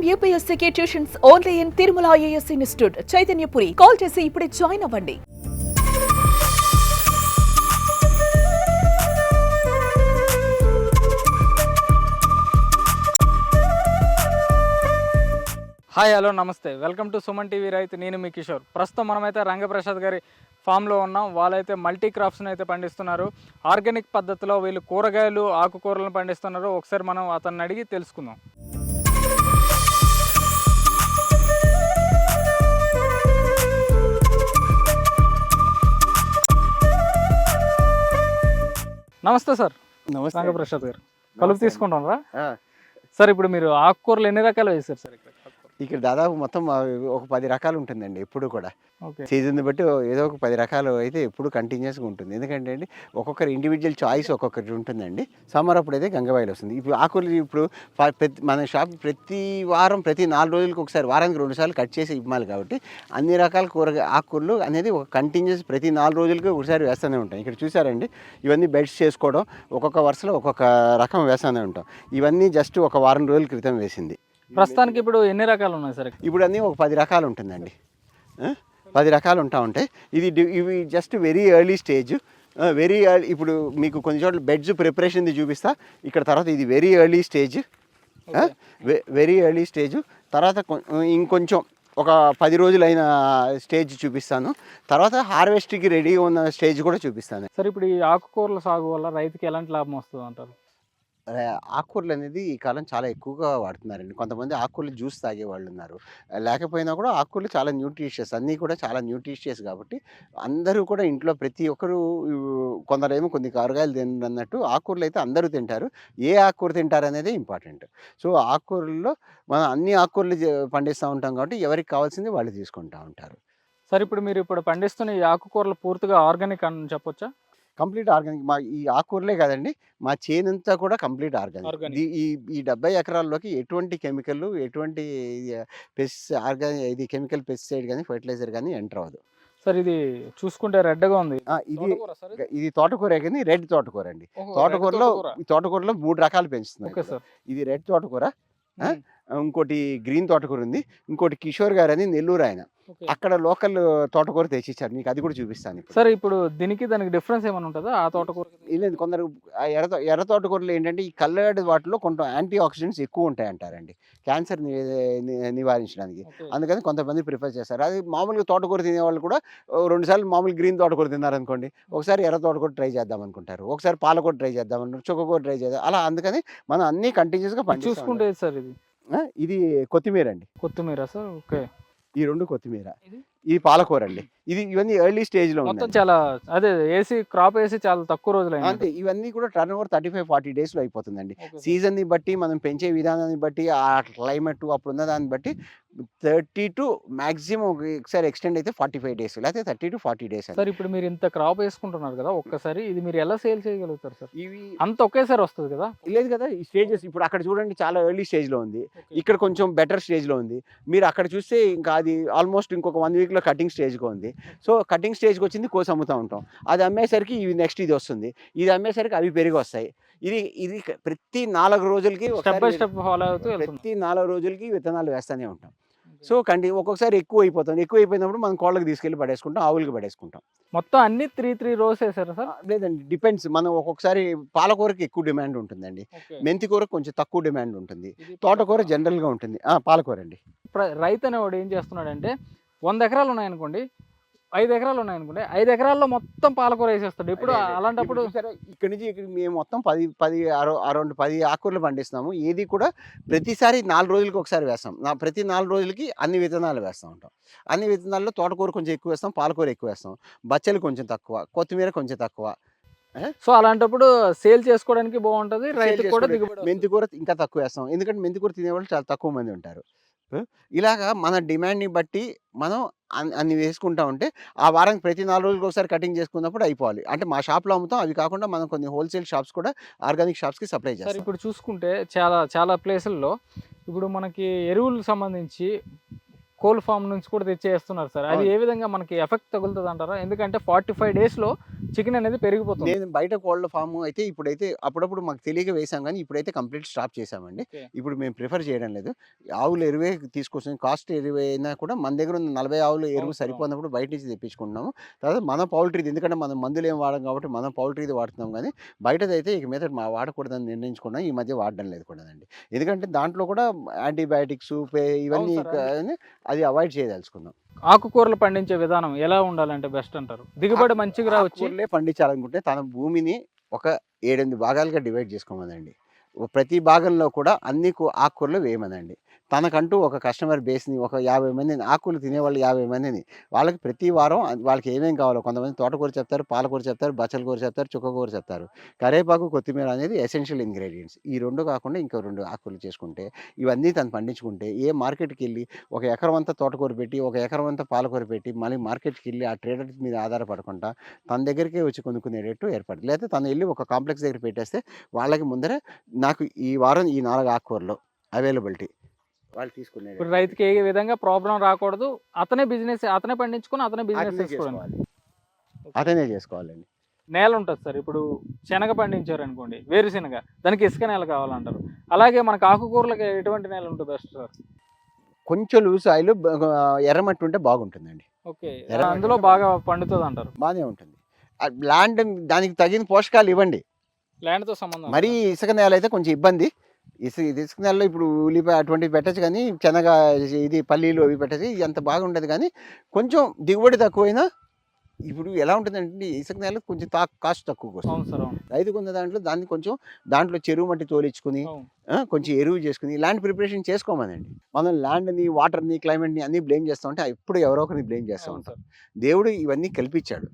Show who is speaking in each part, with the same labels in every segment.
Speaker 1: I'm యూపీఎస్సీకి tuitions only in Tirumala IAS institute. Chaitanyapuri. Call చేసి ఇప్పుడే join అవ్వండి.
Speaker 2: Hi hello నమస్తే. వెల్కమ్ టు సుమన్ టీవీ రైతు నేను మీ కిషోర్. ప్రస్తుతం మనమైతే రంగప్రసాద్ గారి ఫామ్లో ఉన్నాం. వాళ్ళైతే మల్టీ క్రాప్స్ని అయితే పండిస్తున్నారు. ఆర్గానిక్ పద్ధతిలో వీళ్ళు కూరగాయలు ఆకుకూరలను పండిస్తున్నారు. ఒకసారి మనం అతన్ని అడిగి తెలుసుకుందాం. నమస్తే సార్.
Speaker 3: నమస్తే.
Speaker 2: రంగప్రసాద్ గారు. కలుపు తీసుకుంటారా
Speaker 3: ఆ,
Speaker 2: సార్ ఇప్పుడు మీరు ఆకుకూరలు ఎన్ని రకాలు వేసారు సార్ ఇక్కడ?
Speaker 3: ఇక్కడ దాదాపు మొత్తం ఒక పది రకాలు ఉంటుందండి ఎప్పుడు కూడా. సీజన్ బట్టి ఏదో ఒక పది రకాలు అయితే ఎప్పుడు కంటిన్యూస్గా ఉంటుంది. ఎందుకంటే అండి ఒక్కొక్కరి ఇండివిజువల్ చాయిస్ ఒక్కొక్కటి ఉంటుందండి. సమ్మర్ అప్పుడు అయితే గంగవాయిలు వస్తుంది. ఇప్పుడు ఆకులు ఇప్పుడు మన షాప్ ప్రతి వారం ప్రతి నాలుగు రోజులకు ఒకసారి వారానికి రెండు సార్లు కట్ చేసి ఇవ్వాలి కాబట్టి అన్ని రకాల కూరగాయ ఆకుకూరలు అనేది ఒక కంటిన్యూస్ ప్రతి నాలుగు రోజులకి ఒకసారి వేస్తూనే ఉంటాం. ఇక్కడ చూసారండి ఇవన్నీ బెడ్స్ చేసుకోవడం ఒక్కొక్క వరుసలో ఒక్కొక్క రకం వేస్తూనే ఉంటాం. ఇవన్నీ జస్ట్ ఒక వారం రోజుల క్రితం వేసింది.
Speaker 2: ప్రస్తుతానికి ఇప్పుడు ఎన్ని రకాలు ఉన్నాయి సార్?
Speaker 3: ఇప్పుడు అన్నీ ఒక పది రకాలు ఉంటుందండి? పది రకాలు ఉంటా ఉంటాయి. ఇది ఇవి just very early stage very ఇప్పుడు మీకు కొన్ని చోట్ల బెడ్స్ ప్రిపరేషన్ది చూపిస్తా. ఇక్కడ తర్వాత ఇది very early stage very early stage తర్వాత ఇంకొంచెం ఒక పది రోజులైన స్టేజ్ చూపిస్తాను. తర్వాత హార్వెస్ట్కి రెడీగా ఉన్న స్టేజ్ కూడా చూపిస్తాను.
Speaker 2: సార్ ఇప్పుడు ఈ ఆకుకూరల సాగు వల్ల రైతుకి ఎలాంటి లాభం వస్తుంది అంటారు
Speaker 3: ఆకుకూరలు అనేది ఈ కాలం చాలా ఎక్కువగా వాడుతున్నారండి. కొంతమంది ఆకుకూరలు జ్యూస్ తాగే వాళ్ళు ఉన్నారు లేకపోయినా కూడా ఆకుకూరలు చాలా న్యూట్రిషియస్. అన్నీ కూడా చాలా న్యూట్రిషియస్ కాబట్టి అందరూ కూడా ఇంట్లో ప్రతి ఒక్కరు కొందరేమో కొన్ని కూరగాయలు తినన్నట్టు ఆకుకూరలు అయితే అందరూ తింటారు. ఏ ఆకుకూర తింటారు అనేది ఇంపార్టెంట్. సో ఆకుకూరల్లో మనం అన్ని ఆకుకూరలు పండిస్తూ ఉంటాం కాబట్టి ఎవరికి కావాల్సింది వాళ్ళు తీసుకుంటూ ఉంటారు.
Speaker 2: సార్ ఇప్పుడు మీరు ఇప్పుడు పండిస్తున్న ఈ ఆకుకూరలు పూర్తిగా ఆర్గానిక్ అని చెప్పొచ్చా?
Speaker 3: కంప్లీట్ ఆర్గానిక్ మా ఈ ఆకుకూరలే కాదండి మా చేనంతా కూడా కంప్లీట్ ఆర్గానిక్. ఈ ఈ డెబ్బై ఎకరాల్లోకి ఎటువంటి కెమికల్ ఎటువంటి పెస్ ఆర్గానిక్ ఇది కెమికల్ పెస్టిసైడ్ కానీ ఫర్టిలైజర్ కానీ ఎంటర్ అవ్వదు
Speaker 2: సార్ ఇది చూసుకుంటే రెడ్గా ఉంది
Speaker 3: ఇది
Speaker 2: ఇది?
Speaker 3: తోటకూర కానీ రెడ్ తోటకూర అండి తోటకూరలో. ఈ తోటకూరలో మూడు రకాలు.
Speaker 2: సార్
Speaker 3: ఇది రెడ్ తోటకూర ఇంకోటి గ్రీన్ తోటకూర ఉంది. ఇంకోటి కిషోర్ గారు అని నెల్లూరు ఆయన. అక్కడ లోకల్ తోటకూర తెచ్చిచ్చారు. మీకు అది కూడా చూపిస్తాను
Speaker 2: సార్ ఇప్పుడు దీనికి దానికి డిఫరెన్స్ ఏమైనా ఉంటుందా? ఆ తోటకూర
Speaker 3: లేదు కొందరు ఎర్ర ఎర్ర తోటకూరలో ఏంటంటే ఈ కల్లర్డ్ వాటిలో కొంత యాంటీ ఆక్సిడెంట్స్ ఎక్కువ ఉంటాయి అంటారండి క్యాన్సర్ నివారించడానికి. అందుకని కొంతమంది ప్రిఫర్ చేస్తారు. అది మామూలుగా తోటకూర తినేవాళ్ళు కూడా ఓ రెండు సార్లు మామూలు గ్రీన్ తోటకూర తిన్నారనుకోండి ఒకసారి ఎర్ర తోటకూర ట్రై చేద్దాం అనుకుంటారు. ఒకసారి పాలకూర ట్రై చేద్దాం అనుకుంటారు చుక్కకూర ట్రై చేద్దాం. అలా అందుకని మనం అన్ని కంటిన్యూస్గా పండిస్తూ
Speaker 2: చూసుకుంటే సార్ ఇది?
Speaker 3: ఇది కొత్తిమీర అండి.
Speaker 2: కొత్తిమీర సార్? ఓకే.
Speaker 3: ఈ రెండు కొత్తిమీర.
Speaker 2: ఇది?
Speaker 3: ఇది పాలకూర అండి ఇది ఇవన్నీ ఎర్లీ స్టేజ్లో
Speaker 2: మొత్తం
Speaker 3: ఉంది
Speaker 2: చాలా అదే వేసి క్రాప్ వేసి చాలా తక్కువ రోజులు
Speaker 3: అంతే ఇవన్నీ కూడా turn over thirty five forty డేస్లో అయిపోతుందండి సీజన్ని బట్టి మనం పెంచే విధానాన్ని బట్టి ఆ క్లైమేట్ అప్పుడు ఉన్న దాన్ని బట్టి థర్టీ టు మాక్సిమం ఒకసారి ఎక్స్టెండ్ అయితే ఫార్టీ ఫైవ్ డేస్ లేకపోతే thirty to forty days
Speaker 2: sir ఇప్పుడు మీరు ఇంత క్రాప్ వేసుకుంటున్నారు కదా ఒక్కసారి ఇది మీరు ఎలా సేల్ చేయగలుగుతారు సార్?
Speaker 3: ఇవి
Speaker 2: అంత ఒకేసారి వస్తుంది కదా?
Speaker 3: లేదు కదా ఈ స్టేజెస్ ఇప్పుడు అక్కడ చూడండి చాలా ఎర్లీ స్టేజ్లో ఉంది. ఇక్కడ కొంచెం బెటర్ స్టేజ్లో ఉంది. మీరు అక్కడ చూస్తే ఇంకా అది ఆల్మోస్ట్ ఇంకొక వన్ వీక్లో కటింగ్ స్టేజ్గా ఉంది. సో కటింగ్ స్టేజ్కి వచ్చింది కోసి అమ్ముతూ ఉంటాం. అది అమ్మేసరికి ఇవి నెక్స్ట్ ఇది వస్తుంది. ఇది అమ్మేసరికి అవి పెరిగి వస్తాయి. ఇది ఇది ప్రతి నాలుగు రోజులకి
Speaker 2: స్టెప్
Speaker 3: ఒకసారి
Speaker 2: బై స్టెప్ ఫాలో అవుతూ
Speaker 3: ప్రతి నాలుగు రోజులకి విత్తనాలు వేస్తూనే ఉంటాం. సో కంటి ఒక్కొక్కసారి ఎక్కువ అయిపోతుంది. ఎక్కువ అయిపోయినప్పుడు మనం కోళ్ళకి తీసుకెళ్ళి పడేసుకుంటాం ఆవులకి పడేసుకుంటాం.
Speaker 2: మొత్తం అన్ని త్రీ త్రీ రోస్ వేసారా సార్?
Speaker 3: లేదండి. డిపెండ్స్ మనం ఒక్కొక్కసారి పాలకూరకి ఎక్కువ డిమాండ్ ఉంటుందండి. మెంతి కూరకు కొంచెం తక్కువ డిమాండ్ ఉంటుంది. తోటకూర జనరల్గా ఉంటుంది. పాలకూర అండి.
Speaker 2: రైతు అనేవాడు ఏం చేస్తున్నాడంటే వంద ఎకరాలు ఉన్నాయనుకోండి ఐదు ఎకరాలు ఉన్నాయనుకోండి ఐదు ఎకరాల్లో మొత్తం పాలకూర వేసేస్తాడు. ఇప్పుడు. అలాంటప్పుడు
Speaker 3: చూసారా, ఇక్కడి నుంచి ఇక్కడ మేము మొత్తం పది పది అరౌ అరౌండ్ పది ఆకుకూరలు పండిస్తున్నాము. ఏది కూడా ప్రతిసారి నాలుగు రోజులకి ఒకసారి వేస్తాం. నా ప్రతి నాలుగు రోజులకి అన్ని విత్తనాలు వేస్తూ ఉంటాం అన్ని విత్తనాల్లో తోటకూర కొంచెం ఎక్కువ వేస్తాం పాలకూర ఎక్కువ వేస్తాం. బచ్చలు కొంచెం తక్కువ కొత్తిమీర కొంచెం తక్కువ
Speaker 2: సో అలాంటప్పుడు సేల్ చేసుకోవడానికి బాగుంటది రైతు కూడా వస్తుంది.
Speaker 3: మెంతికూర ఇంకా తక్కువ వేస్తాం. ఎందుకంటే మెంతికూర తినేవాళ్ళు చాలా తక్కువ మంది ఉంటారు. ఇలాగా మన డిమాండ్ని బట్టి మనం అన్- అన్ని వేసుకుంటా ఉంటే ఆ వారానికి ప్రతి నాలుగు రోజులకు ఒకసారి కటింగ్ చేసుకున్నప్పుడు అయిపోవాలి. అంటే మా షాప్లో అమ్ముతాం అవి కాకుండా మనం కొన్ని హోల్సేల్ షాప్స్ కూడా ఆర్గానిక్ షాప్స్కి సప్లై
Speaker 2: సార్
Speaker 3: చేస్తాం.
Speaker 2: ఇప్పుడు చూసుకుంటే చాలా చాలా ప్లేసుల్లో ఇప్పుడు మనకి ఎరువులకు సంబంధించి కోల్ ఫామ్ నుంచి కూడా తెచ్చేస్తున్నారు సార్. అది. ఏ విధంగా మనకి ఎఫెక్ట్ తగులుతుంది అంటారా ఎందుకంటే ఫార్టీ ఫైవ్ డేస్లో చికెన్ అనేది పెరిగిపోతుంది.
Speaker 3: నేను బయట కోళ్ళ ఫామ్ అయితే ఇప్పుడైతే అప్పుడప్పుడు మాకు తెలియక వేసాం కానీ ఇప్పుడైతే కంప్లీట్ స్టాప్ చేసామండి. ఇప్పుడు మేము ప్రిఫర్ చేయడం లేదు. ఆవులు ఎరువే తీసుకొచ్చిన కాస్ట్ ఎరువు అయినా కూడా మన దగ్గర ఉన్న నలభై ఆవులు ఎరువు. సరిపోయినప్పుడు బయట నుంచి తెప్పించుకుంటున్నాము. తర్వాత మన పౌల్ట్రీది ఎందుకంటే మనం మందులు ఏం వాడం కాబట్టి మనం పౌల్ట్రీది వాడుతున్నాం కానీ బయటదైతే ఇక మీద మా వాడకూడదని నిర్ణయించుకున్నాం. ఈ మధ్య వాడడం లేదు కూడా అండి ఎందుకంటే దాంట్లో కూడా యాంటీబయాటిక్స్ ఇవన్నీ అది అవాయిడ్ చేయదలుచుకున్నాం.
Speaker 2: ఆకుకూరలు పండించే విధానం ఎలా ఉండాలంటే బెస్ట్ అంటారు? దిగుబడి మంచిగా రావచ్చు
Speaker 3: పండించాలనుకుంటే తన భూమిని ఒక ఏడెనిమిది భాగాలుగా డివైడ్ చేసుకోమనండి ఓ ప్రతి భాగంలో కూడా అన్ని కూ- ఆకుకూరలు వేయమనండి. తనకంటూ ఒక కస్టమర్ బేస్ని ఒక యాభై మందిని ఆకులు తినేవాళ్ళు యాభై మందిని వాళ్ళకి ప్రతి వారం వాళ్ళకి ఏమేమి కావాలో కొంతమంది తోటకూర చెప్తారు పాలకూర చెప్తారు బచ్చల కూర చెప్తారు చుక్కకూర చెప్తారు. కరేపాకు కొత్తిమీర అనేది ఎసెన్షియల్ ఇంగ్రీడియంట్స్. ఈ రెండు కాకుండా ఇంకో రెండు ఆకులు చేసుకుంటే ఇవన్నీ తను పండించుకుంటే ఏ మార్కెట్కి వెళ్ళి ఒక ఎకరం అంతా తోటకూర పెట్టి ఒక ఎకరం అంతా పాలకూర పెట్టి మళ్ళీ మార్కెట్కి వెళ్ళి ఆ ట్రేడర్ మీద ఆధారపడకుండా తన దగ్గరికే వచ్చి కొనుక్కునేటట్టు ఏర్పడదు. లేకపోతే తను వెళ్ళి ఒక కాంప్లెక్స్ దగ్గర పెట్టేస్తే వాళ్ళకి ముందర నాకు ఈ వారం ఈ నాలుగు ఆకుకూరలు అవైలబిలిటీ వాళ్ళు తీసుకునే
Speaker 2: ఇప్పుడు రైతుకి ఏ విధంగా ప్రాబ్లం రాకూడదు అతనే బిజినెస్ అతనే పండించుకొని అతనే బిజినెస్ చేసుకోవడం
Speaker 3: అతనే చేసుకోవాలండి.
Speaker 2: నేల ఉంటుంది సార్ ఇప్పుడు శనగ పండించారు అనుకోండి వేరుశెనగ దానికి ఇసుక నేల కావాలంటారు. అలాగే మనకు ఆకుకూరలకి ఎటువంటి నేల ఉంటుంది బెస్ట్ సార్?
Speaker 3: కొంచెం లూజ్ ఆయిల్ ఎర్రమట్టి ఉంటే బాగుంటుందండి.
Speaker 2: ఓకే అందులో బాగా పండుతుంది అంటారు
Speaker 3: బాగానే ఉంటుంది. ల్యాండ్ దానికి తగిన పోషకాలు ఇవ్వండి.
Speaker 2: ల్యాండ్తో సంబంధం
Speaker 3: మరీ ఇసుక నేల అయితే కొంచెం ఇబ్బంది. ఇసుక ఇసుక నేలలో ఇప్పుడు ఉల్లిపాయ అటువంటివి పెట్టచ్చు కానీ శనగ ఇది పల్లీలు అవి పెట్టచ్చు ఇది అంత బాగుండదు కానీ కొంచెం దిగుబడి తక్కువైనా ఇప్పుడు ఎలా ఉంటుందంటే ఇసుక నేల కొంచెం తా కాస్ట్ తక్కువకి వస్తుంది. రైతుకు ఉన్న దాంట్లో దాన్ని కొంచెం దాంట్లో చెరువు మట్టి తోలించుకుని కొంచెం ఎరువు చేసుకుని ల్యాండ్ ప్రిపరేషన్ చేసుకోమనండి. మనం ల్యాండ్ని వాటర్ని క్లైమేట్ని అన్ని బ్లేమ్ చేస్తూ ఉంటే ఎప్పుడు ఎవరో ఒకరిని బ్లేమ్ చేస్తూ ఉంటాం దేవుడు ఇవన్నీ కల్పించాడు.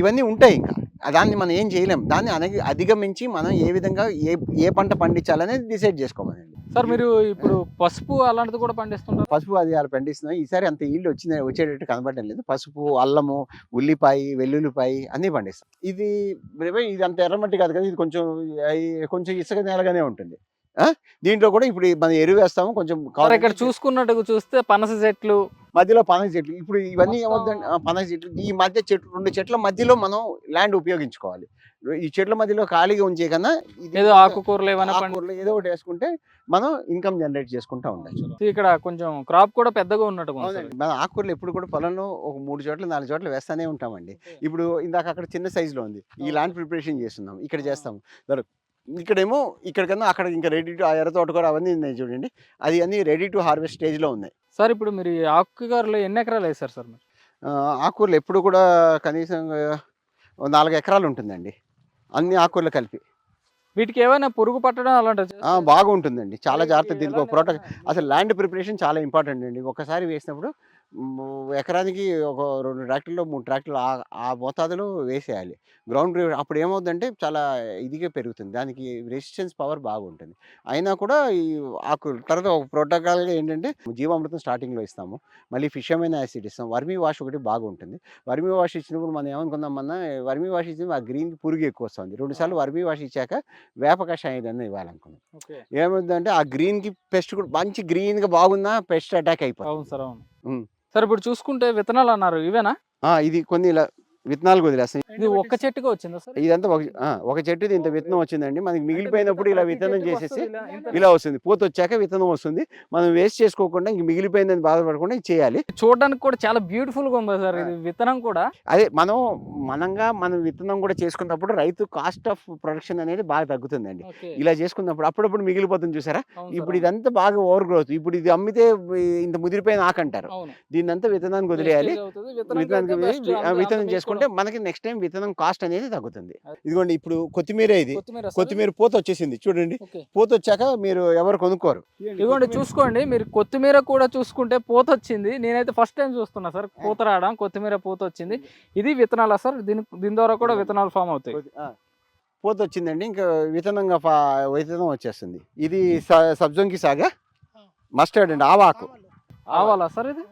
Speaker 3: ఇవన్నీ ఉంటాయి ఇంకా. దాన్ని మనం ఏం చేయలేం. దాన్ని అనగి అధిగమించి మనం ఏ విధంగా ఏ ఏ పంట పండించాలనేది డిసైడ్ చేసుకోమనండి.
Speaker 2: సార్ మీరు ఇప్పుడు పసుపు అలాంటిది కూడా పండిస్తుంటారు?
Speaker 3: పసుపు అది అలా పండిస్తున్నాం. ఈసారి అంత ఈల్డ్ వచ్చింది వచ్చేటట్టు కనబడడం లేదు. పసుపు అల్లము ఉల్లిపాయ వెల్లుల్లిపాయ అన్నీ పండిస్తాం. ఇది ఇది అంత ఎర్రమట్టి కాదు కదా ఇది కొంచెం కొంచెం ఇసుక నేలగానే ఉంటుంది? దీంట్లో కూడా ఇప్పుడు మనం ఎరువు వేస్తాము కొంచెం
Speaker 2: ఇక్కడ చూసుకున్నట్టుగా చూస్తే పనస చెట్లు
Speaker 3: మధ్యలో పనస చెట్లు. ఇప్పుడు ఇవన్నీ ఆ, పనస చెట్లు ఈ మధ్య చెట్లు రెండు చెట్ల మధ్యలో మనం ల్యాండ్ ఉపయోగించుకోవాలి. ఈ చెట్ల మధ్యలో ఖాళీగా ఉంచే కన్నా
Speaker 2: ఏదో ఆకుకూరలు ఏమైనా
Speaker 3: ఆకుకూరలు ఏదో ఒకటి వేసుకుంటే మనం ఇన్కమ్ జనరేట్ చేసుకుంటా ఉండాలి.
Speaker 2: ఇక్కడ కొంచెం క్రాప్ కూడా పెద్దగా.
Speaker 3: అవునండి. మన ఆకుకూరలు ఎప్పుడు కూడా పొలంలో ఒక మూడు చోట్ల నాలుగు చోట్ల వేస్తానే ఉంటామండి. ఇప్పుడు ఇందాక అక్కడ చిన్న సైజులో ఉంది. ఈ. ల్యాండ్ ప్రిపరేషన్ చేస్తున్నాం. ఇక్కడ చేస్తాం. ఇక్కడేమో ఇక్కడ కన్నా అక్కడ ఇంకా రెడీ టు ఎర్ర తోటకూర అవన్నీ ఉన్నాయి చూడండి. అది అన్ని రెడీ టు హార్వెస్ట్ స్టేజ్లో ఉన్నాయి.
Speaker 2: సార్ ఇప్పుడు మీరు ఆకుకూరలు ఎన్ని ఎకరాలు వేసారు సార్ మీరు?
Speaker 3: ఆకుకూరలు ఎప్పుడు కూడా కనీసం నాలుగు ఎకరాలు ఉంటుందండి. అన్ని ఆకుకూరలు కలిపి.
Speaker 2: వీటికి ఏమైనా పురుగు పట్టడం అలాంటివి
Speaker 3: ఆ, బాగుంటుందండి. చాలా జాగ్రత్త దీనికి
Speaker 2: ప్రోటోకాల్
Speaker 3: అసలు ల్యాండ్ ప్రిపరేషన్ చాలా ఇంపార్టెంట్ అండి. ఒకసారి వేసినప్పుడు ఎకరానికి ఒక రెండు ట్రాక్టర్లు మూడు ట్రాక్టర్లు ఆ- ఆ మోతాదులో వేసేయాలి. గ్రౌండ్ అప్పుడు ఏమవుతుందంటే చాలా ఇదిగా పెరుగుతుంది. దానికి రెసిస్టెన్స్ పవర్ బాగుంటుంది. అయినా కూడా ఈ ఆకు తర్వాత ఒక ప్రోటోకాల్గా ఏంటంటే జీవామృతం స్టార్టింగ్లో ఇస్తాము. మళ్ళీ ఫిషమైన యాసిడ్ ఇస్తాం. వర్మీ వాష్ ఒకటి బాగుంటుంది. వర్మీ వాష్ ఇచ్చినప్పుడు మనం ఏమనుకుందాం అన్న వర్మీ వాష్ ఇచ్చి ఆ గ్రీన్కి పురుగు ఎక్కువ వస్తుంది. రెండుసార్లు వర్మీ వాష్ ఇచ్చాక వేప కషాయం ఏదైనా ఇవ్వాలనుకున్నాం ఏమవుతుందంటే ఆ గ్రీన్కి పెస్ట్ కూడా మంచి గ్రీన్గా బాగున్నా పెస్ట్ అటాక్ అయిపోతుంది.
Speaker 2: అవును సార్ అవును. సార్ ఇప్పుడు చూసుకుంటే విత్తనాలు అన్నారు. ఇవేనా?
Speaker 3: ఇది కొన్ని ఇలా విత్తనాలు వదిలేస్తాయి
Speaker 2: ఇది ఒక్క చెట్టుగా వచ్చిందా సార్?
Speaker 3: ఇదంతా ఒక ఆ, ఒక చెట్టుది ఇంత విత్తనం వచ్చిందండి. మనకి మిగిలిపోయినప్పుడు ఇలా విత్తనం చేసేసి
Speaker 2: ఇలా,
Speaker 3: వస్తుంది. పూత వచ్చాక విత్తనం వస్తుంది. మనం వేస్ట్ చేసుకోకుండా ఇంక మిగిలిపోయిందని బాధపడకుండా ఇది చేయాలి.
Speaker 2: చూడడానికి కూడా చాలా బ్యూటిఫుల్గా ఉంది సార్ ఇది విత్తనం కూడా.
Speaker 3: అదే మనం మనంగా మనం విత్తనం కూడా చేసుకున్నప్పుడు రైతు కాస్ట్ ఆఫ్ ప్రొడక్షన్ అనేది బాగా తగ్గుతుందండి. ఇలా చేసుకున్నప్పుడు అప్పుడప్పుడు మిగిలిపోతుంది చూసారా? ఇప్పుడు ఇదంతా బాగా ఓవర్ గ్రోత్ ఇప్పుడు ఇది అమ్మితే ఇంత ముదిరిపోయిన ఆకంటారు దీన్నంతా విత్తనానికి వదిలేయాలి. విత్తనానికి విత్తనం చేసుకుంటే మనకి నెక్స్ట్ టైం విత్తనం కాస్ట్ అనేది తగ్గుతుంది. ఇదిగోండి ఇప్పుడు కొత్తిమీర ఇది.
Speaker 2: కొత్తిమీర
Speaker 3: పూత వచ్చేసింది. చూడండి. పూత వచ్చాక మీరు ఎవరు కొనుక్కోరు.
Speaker 2: ఇదిగోండి చూసుకోండి. మీరు కొత్తిమీర కూడా చూసుకుంటే పూత వచ్చింది. నేనైతే ఫస్ట్ టైం చూస్తున్నా సార్. పూత రావడం కొత్తిమీర పూత వచ్చింది. ఇది విత్తనాలా సార్? దీని దీని ద్వారా కూడా విత్తనాలు ఫామ్ అవుతాయి.
Speaker 3: పూత వచ్చిందండి. ఇంకా విత్తనంగా విత్తనం వచ్చేస్తుంది. ఇది సబ్జంకి సాగా? మస్టర్డ్ అండి ఆవాకు.
Speaker 2: ఆవాలా సార్ ఇది?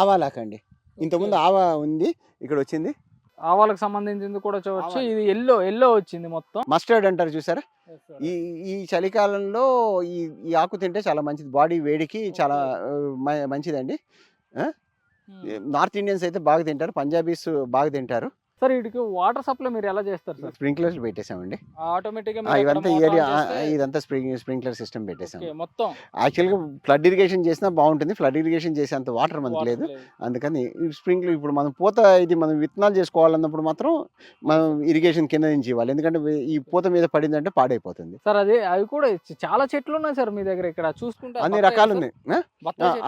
Speaker 3: ఆవాలాకండి. ఇంతకుముందు ఆవా ఉంది. ఇక్కడ వచ్చింది.
Speaker 2: ఆవాలకు సంబంధించింది కూడా
Speaker 3: ఆవాలు.
Speaker 2: ఇది ఎల్లో ఎల్లో వచ్చింది మొత్తం.
Speaker 3: మస్టర్డ్ అంటారు చూసారా? ఈ ఈ చలికాలంలో ఈ ఈ ఆకు తింటే చాలా మంచిది. బాడీ వేడికి చాలా మంచిదండి. నార్త్ ఇండియన్స్ అయితే బాగా తింటారు. పంజాబీస్ బాగా తింటారు.
Speaker 2: సార్ వీటికి వాటర్ సప్లై మీరు ఎలా చేస్తారు సార్?
Speaker 3: స్ప్రింక్లర్స్ పెట్టేసామండి
Speaker 2: ఆటోమేటిక్
Speaker 3: ఆ, ఇవంతా ఏరియా ఇదంతా స్ప్రింగ్ స్ప్రింక్లర్ సిస్టమ్ పెట్టేసాం
Speaker 2: మొత్తం.
Speaker 3: యాక్చువల్గా ఫ్లడ్ ఇరిగేషన్ చేసినా బాగుంటుంది. ఫ్లడ్ ఇరిగేషన్ చేసేంత వాటర్ మనకు లేదు. అందుకని స్ప్రింక్లర్ ఇప్పుడు మనం పూత ఇది మనం విత్తనాలు చేసుకోవాలన్నప్పుడు మాత్రం మనం ఇరిగేషన్ కింద నుంచి ఇవ్వాలి. ఎందుకంటే ఈ పూత మీద పడిందంటే పాడైపోతుంది.
Speaker 2: సార్ అది అవి కూడా చాలా చెట్లు ఉన్నాయి సార్ మీ దగ్గర ఇక్కడ. చూసుకుంటే
Speaker 3: అన్ని రకాలు? ఉన్నాయి?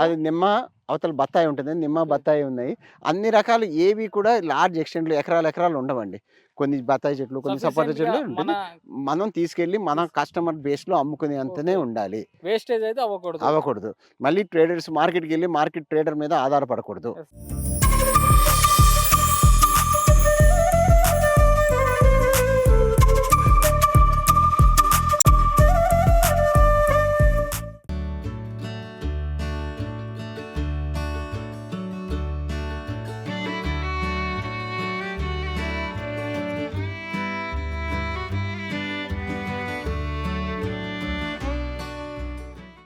Speaker 3: అది నిమ్మ అవతల బత్తాయి ఉంటుంది నిమ్మ. బత్తాయి ఉన్నాయి. అన్ని రకాలు ఏవి కూడా లార్జ్ ఎక్స్టెంట్లో ఎకరాలు ఎకరాలు ఉండవండి. కొన్ని బత్తాయి చెట్లు కొన్ని సపోటా
Speaker 2: గా
Speaker 3: చెట్లు ఉంటుంది.
Speaker 2: మన
Speaker 3: తీసుకెళ్ళి మన కస్టమర్ బేస్లో అమ్ముకునే అంతనే. ఉండాలి.
Speaker 2: వేస్టేజ్ అయితే అవ్వకూడదు.
Speaker 3: అవ్వకూడదు. మళ్ళీ ట్రేడర్స్ మార్కెట్కి వెళ్ళి మార్కెట్ ట్రేడర్ మీద ఆధారపడకూడదు.